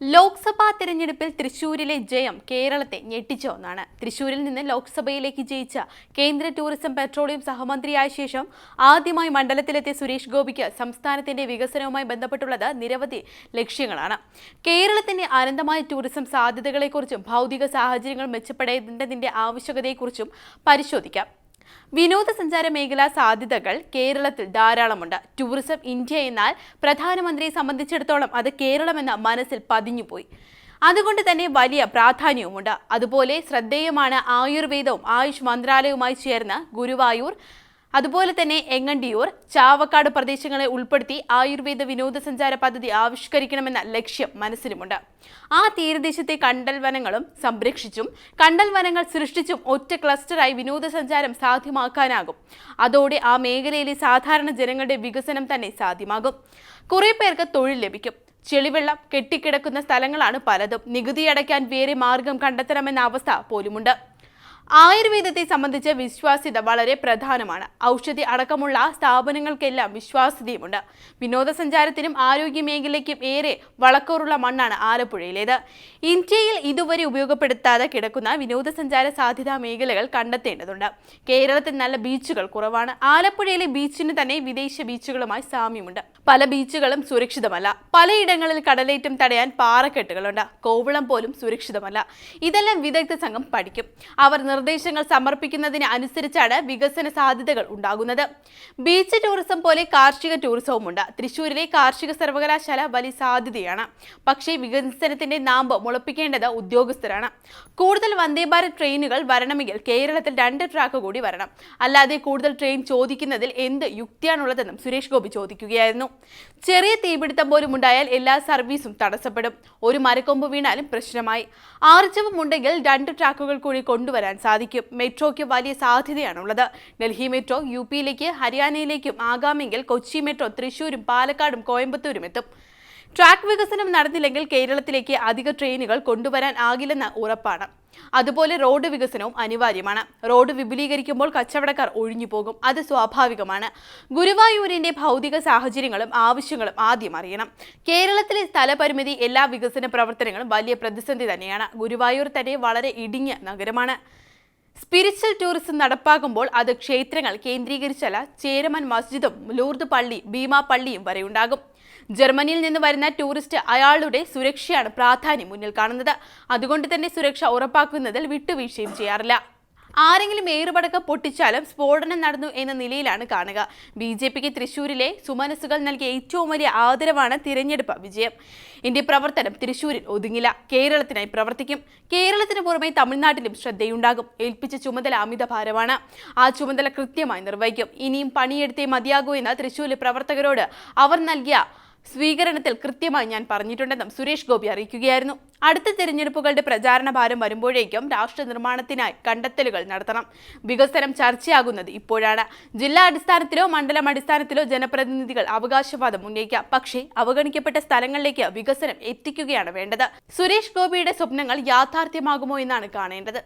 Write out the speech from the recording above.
ലോക്സഭാ തെരഞ്ഞെടുപ്പിൽ തൃശൂരിലെ ജയം കേരളത്തെ ഞെട്ടിച്ച ഒന്നാണ്. തൃശൂരിൽ നിന്ന് ലോക്സഭയിലേക്ക് ജയിച്ച കേന്ദ്ര ടൂറിസം പെട്രോളിയം സഹമന്ത്രിയായ ശേഷം ആദ്യമായി മണ്ഡലത്തിലെത്തിയ സുരേഷ് ഗോപിക്ക് സംസ്ഥാനത്തിന്റെ വികസനവുമായി ബന്ധപ്പെട്ടുള്ളത് നിരവധി ലക്ഷ്യങ്ങളാണ്. കേരളത്തിന്റെ അനന്തമായ ടൂറിസം സാധ്യതകളെക്കുറിച്ചും ഭൗതിക സാഹചര്യങ്ങൾ മെച്ചപ്പെടേണ്ടതിന്റെ ആവശ്യകതയെക്കുറിച്ചും പരിശോധിക്കാം. വിനോദസഞ്ചാര മേഖലാ സാധ്യതകൾ കേരളത്തിൽ ധാരാളമുണ്ട്. ടൂറിസം ഇന്ത്യ എന്നാൽ പ്രധാനമന്ത്രിയെ സംബന്ധിച്ചിടത്തോളം അത് കേരളമെന്ന മനസ്സിൽ പതിഞ്ഞുപോയി. അതുകൊണ്ട് തന്നെ വലിയ പ്രാധാന്യവുമുണ്ട്. അതുപോലെ ശ്രദ്ധേയമാണ് ആയുർവേദവും ആയുഷ് മന്ത്രാലയവുമായി ചേർന്ന് ഗുരുവായൂർ അതുപോലെ തന്നെ എങ്ങണ്ടിയൂർ ചാവക്കാട് പ്രദേശങ്ങളെ ഉൾപ്പെടുത്തി ആയുർവേദ വിനോദസഞ്ചാര പദ്ധതി ആവിഷ്കരിക്കണമെന്ന ലക്ഷ്യം മനസ്സിലുമുണ്ട്. ആ തീരദേശത്തെ കണ്ടൽ വനങ്ങളും സംരക്ഷിച്ചും കണ്ടൽ വനങ്ങൾ സൃഷ്ടിച്ചും ഒറ്റ ക്ലസ്റ്ററായി വിനോദസഞ്ചാരം സാധ്യമാക്കാനാകും. അതോടെ ആ മേഖലയിലെ സാധാരണ ജനങ്ങളുടെ വികസനം തന്നെ സാധ്യമാകും. കുറേ പേർക്ക് തൊഴിൽ ലഭിക്കും. ചെളിവെള്ളം കെട്ടിക്കിടക്കുന്ന സ്ഥലങ്ങളാണ് പലതും. നികുതി അടയ്ക്കാൻ വേറെ മാർഗം കണ്ടെത്തണമെന്ന അവസ്ഥ പോലുമുണ്ട്. ആയുർവേദത്തെ സംബന്ധിച്ച് വിശ്വാസ്യത വളരെ പ്രധാനമാണ്. ഔഷധി അടക്കമുള്ള സ്ഥാപനങ്ങൾക്കെല്ലാം വിശ്വാസ്യതയുമുണ്ട്. വിനോദസഞ്ചാരത്തിനും ആരോഗ്യ മേഖലയ്ക്കും ഏറെ വളക്കൂറുള്ള മണ്ണാണ് ആലപ്പുഴയിലേത്. ഇന്ത്യയിൽ ഇതുവരെ ഉപയോഗപ്പെടുത്താതെ കിടക്കുന്ന വിനോദസഞ്ചാര സാധ്യതാ മേഖലകൾ കണ്ടെത്തേണ്ടതുണ്ട്. കേരളത്തിൽ നല്ല ബീച്ചുകൾ കുറവാണ്. ആലപ്പുഴയിലെ ബീച്ചിന് തന്നെ വിദേശ ബീച്ചുകളുമായി സാമ്യമുണ്ട്. പല ബീച്ചുകളും സുരക്ഷിതമല്ല. പലയിടങ്ങളിൽ കടലേറ്റം തടയാൻ പാറക്കെട്ടുകളുണ്ട്. കോവളം പോലും സുരക്ഷിതമല്ല. ഇതെല്ലാം വിദഗ്ധ സംഘം പഠിക്കും. അവർ നിർദ്ദേശങ്ങൾ സമർപ്പിക്കുന്നതിന് അനുസരിച്ചാണ് വികസന സാധ്യതകൾ ഉണ്ടാകുന്നത്. ബീച്ച് ടൂറിസം പോലെ കാർഷിക ടൂറിസവും ഉണ്ട് തൃശൂരിലെ കാർഷിക സർവകലാശാല വലിയ സാധ്യതയാണ്. പക്ഷേ വികസനത്തിന്റെ നാമ്പ് മുളപ്പിക്കേണ്ടത് ഉദ്യോഗസ്ഥരാണ്. കൂടുതൽ വന്ദേ ഭാരത് ട്രെയിനുകൾ വരണമെങ്കിൽ കേരളത്തിൽ രണ്ട് ട്രാക്ക് കൂടി വരണം. അല്ലാതെ കൂടുതൽ ട്രെയിൻ ചോദിക്കുന്നതിൽ എന്ത് യുക്തിയാണുള്ളതെന്നും സുരേഷ് ഗോപി ചോദിക്കുകയായിരുന്നു. ചെറിയ തീപിടുത്തം പോലും ഉണ്ടായാൽ എല്ലാ സർവീസും തടസ്സപ്പെടും. ഒരു മരക്കൊമ്പ് വീണാലും പ്രശ്നമായി. ആർജവം ഉണ്ടെങ്കിൽ രണ്ട് ട്രാക്കുകൾ കൂടി കൊണ്ടുവരാൻ സാധിക്കും. മെട്രോയ്ക്ക് വലിയ സാധ്യതയാണുള്ളത്. ഡൽഹി മെട്രോ യു പിയിലേക്ക് ഹരിയാനയിലേക്കും ആകാമെങ്കിൽ കൊച്ചി മെട്രോ തൃശൂരും പാലക്കാടും കോയമ്പത്തൂരും എത്തും. ട്രാക്ക് വികസനം നടന്നില്ലെങ്കിൽ കേരളത്തിലേക്ക് അധിക ട്രെയിനുകൾ കൊണ്ടുവരാൻ ആകില്ലെന്ന് ഉറപ്പാണ്. അതുപോലെ റോഡ് വികസനവും അനിവാര്യമാണ്. റോഡ് വിപുലീകരിക്കുമ്പോൾ കച്ചവടക്കാർ ഒഴിഞ്ഞു പോകും അത് സ്വാഭാവികമാണ്. ഗുരുവായൂരിന്റെ ഭൗതിക സാഹചര്യങ്ങളും ആവശ്യങ്ങളും ആദ്യം അറിയണം. കേരളത്തിലെ സ്ഥലപരിമിതി എല്ലാ വികസന പ്രവർത്തനങ്ങളും വലിയ പ്രതിസന്ധി തന്നെയാണ്. ഗുരുവായൂർ തന്നെ വളരെ ഇടുങ്ങിയ നഗരമാണ്. സ്പിരിച്വൽ ടൂറിസം നടപ്പാക്കുമ്പോൾ അത് ക്ഷേത്രങ്ങൾ കേന്ദ്രീകരിച്ചല്ല ചേരമൻ മസ്ജിദും ലൂർദ് പള്ളി ഭീമ പള്ളിയും വരെ ഉണ്ടാകും. ജർമ്മനിയിൽ നിന്ന് വരുന്ന ടൂറിസ്റ്റ് അയാളുടെ സുരക്ഷയാണ് പ്രാധാന്യം മുന്നിൽ കാണുന്നത്. അതുകൊണ്ട് തന്നെ സുരക്ഷ ഉറപ്പാക്കുന്നതിൽ വിട്ടുവീഴ്ചയും ചെയ്യാറില്ല. ആരെങ്കിലും ഏറുപടക്കം പൊട്ടിച്ചാലും സ്ഫോടനം നടന്നു എന്ന നിലയിലാണ് കാണുക. ബി ജെ പിക്ക് തൃശൂരിലെ സുമനസ്സുകൾ നൽകിയ ഏറ്റവും വലിയ ആദരവാണ് തിരഞ്ഞെടുപ്പ് വിജയം. ഇന്ത്യ പ്രവർത്തനം തൃശൂരിൽ ഒതുങ്ങില്ല. കേരളത്തിനായി പ്രവർത്തിക്കും. കേരളത്തിന് പുറമെ തമിഴ്നാട്ടിലും ശ്രദ്ധയുണ്ടാകും. ഏൽപ്പിച്ച ചുമതല അമിത ഭാരമാണ്. ആ ചുമതല കൃത്യമായി നിർവഹിക്കും. ഇനിയും പണിയെടുത്തേ മതിയാകൂ എന്ന തൃശൂരിലെ പ്രവർത്തകരോട് അവർ നൽകിയ സ്വീകരണത്തിൽ കൃത്യമായി ഞാൻ പറഞ്ഞിട്ടുണ്ടെന്നും സുരേഷ് ഗോപി അറിയിക്കുകയായിരുന്നു. അടുത്ത തിരഞ്ഞെടുപ്പുകളുടെ പ്രചാരണ ഭാരം വരുമ്പോഴേക്കും രാഷ്ട്ര നിർമ്മാണത്തിനായി കണ്ടെത്തലുകൾ നടത്തണം. വികസനം ചർച്ചയാകുന്നത് ഇപ്പോഴാണ്. ജില്ലാ അടിസ്ഥാനത്തിലോ മണ്ഡലം അടിസ്ഥാനത്തിലോ ജനപ്രതിനിധികൾ അവകാശവാദം ഉന്നയിക്കാം. പക്ഷേ അവഗണിക്കപ്പെട്ട സ്ഥലങ്ങളിലേക്ക് വികസനം എത്തിക്കുകയാണ് വേണ്ടത്. സുരേഷ് ഗോപിയുടെ സ്വപ്നങ്ങൾ യാഥാർത്ഥ്യമാകുമോ എന്നാണ് കാണേണ്ടത്.